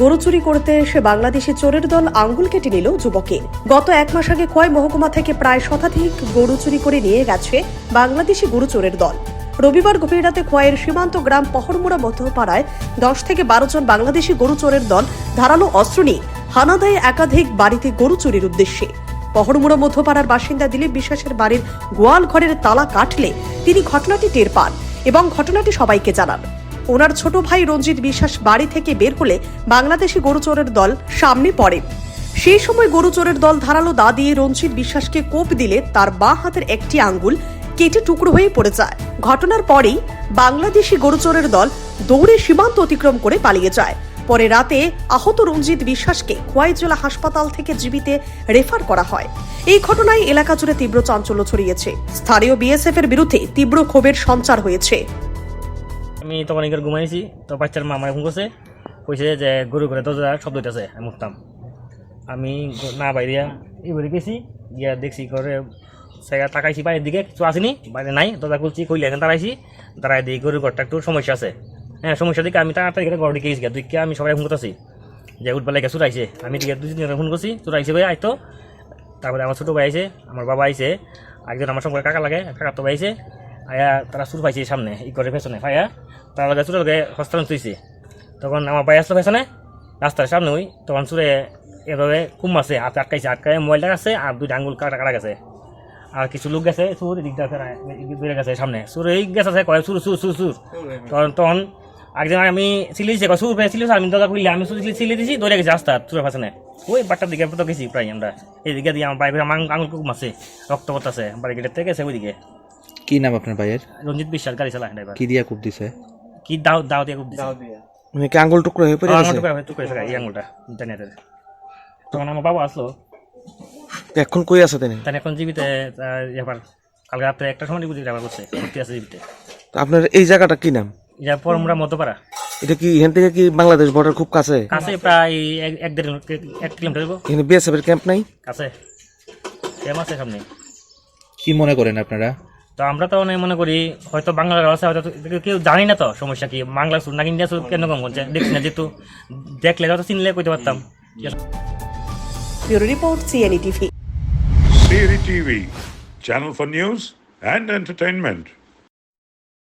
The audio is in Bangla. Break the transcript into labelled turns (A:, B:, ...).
A: গরু চুরি করতে এসে বাংলাদেশি চোরের দল আঙ্গুল কেটে নিল যুবকের গত এক মাস আগে খোয়াই মহকুমা থেকে প্রায় শতাধিক গরু চুরি করে নিয়ে গেছে বাংলাদেশি গরু চোরের দল। রবিবার গভীর রাতে খোয়াইয়ের সীমান্ত গ্রাম পহরমুড়া মধ্যপাড়ায় দশ থেকে বারো জন বাংলাদেশি গরু চোরের দল ধারালো অস্ত্র নিয়ে হানা দেয় একাধিক বাড়িতে গরু চুরির উদ্দেশ্যে। পহরমুড়া মধ্যপাড়ার বাসিন্দা দিলীপ বিশ্বাসের বাড়ির গোয়াল ঘরের তালা কাটলে তিনি ঘটনাটি টের পান এবং ঘটনাটি সবাইকে জানান। ওনার ছোট ভাই রঞ্জিত বিশ্বাস বাড়ি থেকে বের হলে বাংলাদেশি গরু চোরের দল সামনে পড়ে। সেই সময় গরু চোরের দল ধারালো দা দিয়ে রঞ্জিত বিশ্বাসকে কোপ দিলে তার বাঁ হাতের একটি আঙ্গুল কেটে টুকরো হয়ে পড়ে যায়। ঘটনার পরেই বাংলাদেশি গরু চোরের দল দৌড়ে সীমান্ত অতিক্রম করে পালিয়ে যায়। পরে রাতে আহত রঞ্জিত বিশ্বাসকে খোয়াই জেলা হাসপাতাল থেকে জীবিতে রেফার করা হয়। এই ঘটনায় এলাকা জুড়ে তীব্র চাঞ্চল্য ছড়িয়েছে। স্থানীয় বিএসএফ এর বিরুদ্ধে তীব্র ক্ষোভের সঞ্চার হয়েছে।
B: আমি তখন এখানে ঘুমাইছি, তো বাচ্চার মা আমার ফোন করছে, কইছে যে গরু করে দরজা শব্দ হইতেছে আমি উঠতাম। আমি না বাইরিয়া এবারে গেছি, গিয়া দেখছি করে সেগা তাকাইছি বাইরের দিকে, কিছু আসেনি, বাইরে নাই, দরজা খুলছি, কইলে এখানে দাঁড়াইছি দাঁড়াই দিই গরুর ঘরটা একটু সমস্যা আছে। হ্যাঁ সমস্যা দিকে আমি তাড়াতাড়ি ঘর দিকে গেছি দিকে আমি সবাই ফোন করতেছি, যে উঠবার লাগে চুরাইছে। আমি দিকে দুই তিন ফোন করছি, চুরাইছে ভাই আইতো তারপরে আমার ছোটো ভাই আইছে, আমার বাবা আইছে একজন আমার সঙ্গে কাকা লাগে, কাকা তো ভাই আয়া তারা সুর পাইছে সামনে, ই করে পেছনে ভাইয়া তার লগে চুরের লগে হস্তান্তর তুইছে তখন আমার ভাই আসলো পেছনে রাস্তার সামনে ওই তখন সুরে এভাবে কুম আছে, হাতে আটকাইছে আটকায় মোবাইলটা আছে আর দুইটা আঙ্গুল কাটা কাটা গেছে আর কিছু লোক গেছে সুর বেড়ে গেছে সামনে। সুর এই গেছে আছে, কয় সুর সুর সুর সুর তখন তখন একজন আমি সিলি কয় সুর পেয়ে আমি দরজা খুললে আমি সুর সিলি দিছি দৌড়ে গেছি রাস্তা চুরের পেছনে। ওই বাট্টার দিকে তো গেছি প্রায় আমরা। এইদিকে দিয়ে আমার বাইক আমার আঙুল কুকুম আছে রক্ত পড়তেছে বাড়ি গেটের থেকে গেছে ওইদিকে
C: কি নাম আপনার ভাইয়ের?
B: রঞ্জিত বিশ্বাস গাড়ি চালায় ড্রাইভার
C: কি দিয়া কূপ দিছে?
B: কি দাও দাও দিয়ে খুব দিছে?
D: মানে কি আঙ্গুল টুকরো হয়ে পড়ে
B: আমার
D: গেছে?
B: টুকরা টুকরা থাকা এই আঙুলটা ইন্টারনেটের তখন আমার বাবা আসলো।
D: এখন কই আছে তিনি?
B: তাই এখন জীবিতে এবার কালকে রাত্রে একটা সময় বুঝি ড্রাইভার করছে ভর্তি আছে জীবিতে।
D: তো আপনার এই জায়গাটা কি নাম?
B: এটা পরমরা মধ্যপাড়া।
D: এটা কি এখান থেকে কি বাংলাদেশ বর্ডার খুব কাছে?
B: কাছে প্রায় এক- এক দেড় এক কিলোমিটার হইবো।
D: এখানে বিএসএফ এর ক্যাম্প নাই?
B: কাছে। ক্যাম্প আছে সামনে।
C: কি মনে করেন আপনারা?
B: তো আমরা তো অনেক মনে করি হয়তো বাংলার আছে হয়তো কেউ- জানি না তো সমস্যা কি। বাংলা সুর নাকি ইন্ডিয়া সুর কেন কম করছে? দেখছি না যেহেতু। দেখলে হয়তো চিনলে কইতে পারতাম।
A: Bureau report CNE TV
E: CNE TV channel for news and entertainment.